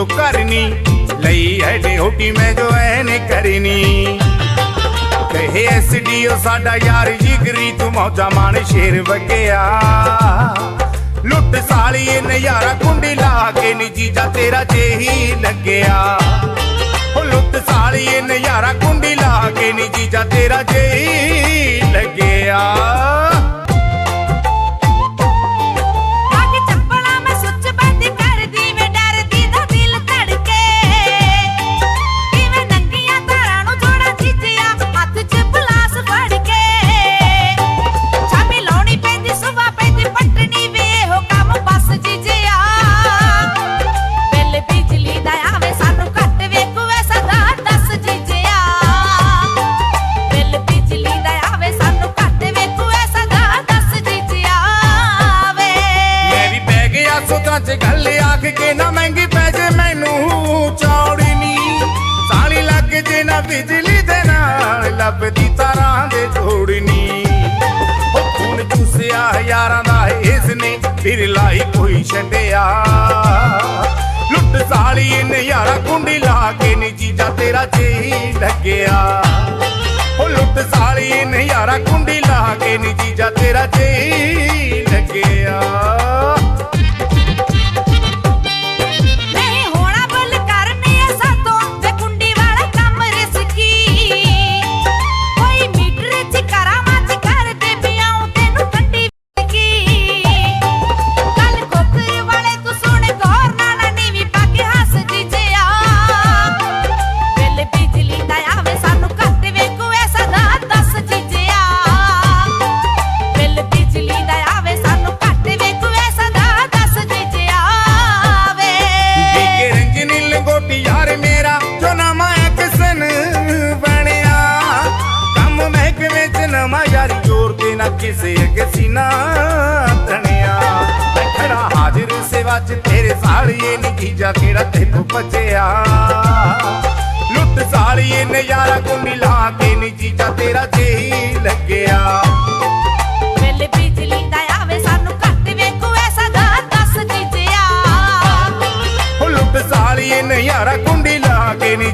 ਜੋ ਕਰਨੀ, ਲਈ ਹੈ ਡਿਊਟੀ ਮੈਂ ਜੋ ਐਨੇ ਕਰਨੀ। ਕਹੇ ਐਸਡੀਓ ਸਾਡਾ ਯਾਰ ਜਿਗਰੀ ਤੂੰ ਮੌਜਾ ਮਾਣ ਸ਼ੇਰ ਵਗਿਆ। ਲੁੱਟ ਸਾਲੀ ਇਹ ਨਜ਼ਾਰਾ ਕੁੰਡੀ ਲਾ ਕੇ ਨੀ ਜੀਜਾ ਤੇਰਾ ਜਿਹੀ ਲੱਗਿਆ। ਉਹ ਲੁੱਟ ਸਾਲੀ ਇਹ ਨਜ਼ਾਰਾ ਕੁੰਡੀ ਲਾ ਕੇ ਨੀ ਜੀਜਾ ਤੇਰਾ ਜਿਹੀ ਲੱਗਿਆ। ਗਿਆ 'ਚ ਗੱਲ ਆਖ ਕੇ ਨਾ ਮਹਿੰਗੀ ਪੈ ਜੇ ਮੈਨੂੰ ਚੌੜੀ ਨੀ ਸਾਲੀ ਲੱਗ ਜੇ ਨਾ ਬਿਜਲੀ ਦੇ ਨਾਲ, ਲੱਭਦੀ ਤਾਰਾਂ ਦੇ ਜੋੜਨੀ ਉਹ ਖੂਨ ਚੂਸਿਆ ਹਜ਼ਾਰਾਂ ਦਾ ਇਸ ਨੇ ਫਿਰ ਲਾਈ ਕੋਈ ਛੱਡਿਆ। ਲੁੱਟ ਸਾਲੀ ਇਹ ਨਜ਼ਾਰਾ ਕੁੰਡੀ ਲਾ ਕੇ ਨੀ ਜੀਜਾ ਤੇਰਾ ਜੀ ਲੱਗਿਆ ਉਹ ਲੁੱਟ ਸਾਲੀ ਇਹ ਨਜ਼ਾਰਾ ਕੁੰਡੀ ਲਾ ਕੇ ਨੀ ਜੀਜਾ ਤੇਰਾ ਜੀ ਲੱਗਿਆ ਕਿਸੇ ਅੱਗੇ ਸੀਨਾ ਤਣਿਆ। ਖੜਾ ਹਾਜ਼ਰ ਸੇਵਾ ਚ ਤੇਰੇ ਸਾਲੀਏ ਨੀ ਜੀਜਾ ਕਿਹੜਾ ਤੈਨੂੰ ਬਚਿਆ ਲੁੱਟ ਸਾਲੀਏ ਨਜ਼ਾਰਾ ਕੋ ਮਿਲਾ ਕੇ ਨੀ ਜੀਜਾ ਤੇਰਾ ਜਿਹੀ ਲੱਗਿਆ। ਬਿੱਲ ਬਿਜਲੀ ਦਾ ਆਵੇ ਸਾਨੂੰ ਘੱਟ ਵੇਖੂ ਐ ਸਦਾ ਦੱਸ ਜੀਜਿਆ। ਉਹ ਲੁੱਟ ਸਾਲੀਏ ਨਜ਼ਾਰਾ ਕੁੰਡੀ ਲਾ ਕੇ ਨੀ